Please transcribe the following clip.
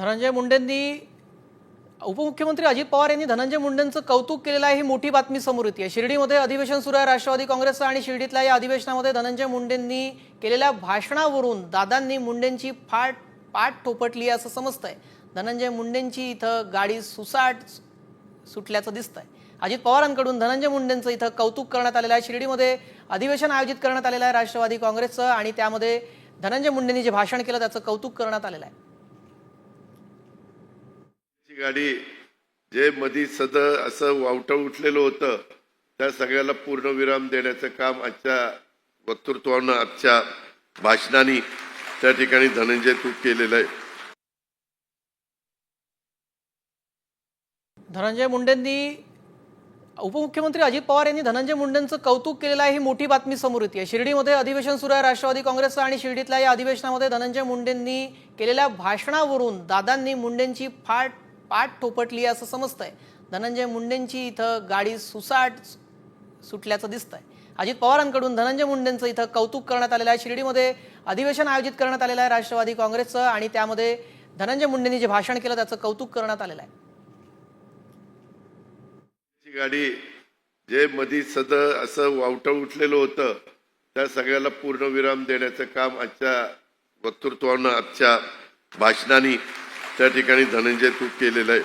धनंजय मुंडेंनी उपमुख्यमंत्री अजित पवार यांनी धनंजय मुंडेंचं कौतुक केलेलं आहे ही मोठी बातमी समोर येते. शिर्डीमध्ये अधिवेशन सुरू आहे राष्ट्रवादी काँग्रेसचं आणि शिर्डीतल्या या अधिवेशनामध्ये धनंजय मुंडेंनी केलेल्या भाषणावरून दादांनी मुंडेंची फाट पाठ ठोपटली आहे असं समजतंय. धनंजय मुंडेंची इथं गाडी सुसाट सुटल्याचं दिसतंय. अजित पवारांकडून धनंजय मुंडेंचं इथं कौतुक करण्यात आलेलं आहे. शिर्डीमध्ये अधिवेशन आयोजित करण्यात आलेलं आहे राष्ट्रवादी काँग्रेसचं आणि त्यामध्ये धनंजय मुंडेंनी जे भाषण केलं त्याचं कौतुक करण्यात आलेलं आहे. गाडी जे मधी सद असं वावटं उठलेलं होतं. त्या सगळ्याला पूर्णविराम देण्याचं काम आजच्या वक्तृत्वानं आजच्या भाषणाने त्या ठिकाणी धनंजय तू केलेलं आहे. धनंजय मुंडेंनी उपमुख्यमंत्री अजित पवार यांनी धनंजय मुंडेंचं कौतुक केलेलं आहे ही मोठी बातमी समोर येते. शिर्डीमध्ये अधिवेशन सुरू आहे राष्ट्रवादी काँग्रेसचं आणि शिर्डीतल्या या अधिवेशनामध्ये धनंजय मुंडेंनी केलेल्या भाषणावरून दादांनी मुंडेंची फाट पाठ थोपटली असं समजतंय. धनंजय मुंडेंची इथं गाडी सुसाट सुटल्याचं दिसतंय. अजित पवारांकडून धनंजय मुंडेंचं इथं कौतुक करण्यात आलेलं आहे. शिर्डीमध्ये अधिवेशन आयोजित करण्यात आलेलं आहे राष्ट्रवादी काँग्रेसचं आणि त्यामध्ये धनंजय मुंडेंनी जे भाषण केलं त्याचं कौतुक करण्यात आलेलं आहे. ची गाडी जे मधी सद असं वावटं उठलेलं होतं. त्या सगळ्याला पूर्ण विराम देण्याचं काम आजच्या वक्तृत्वानं आजच्या भाषणाने त्या ठिकाणी धनंजय तू केलेलं आहे.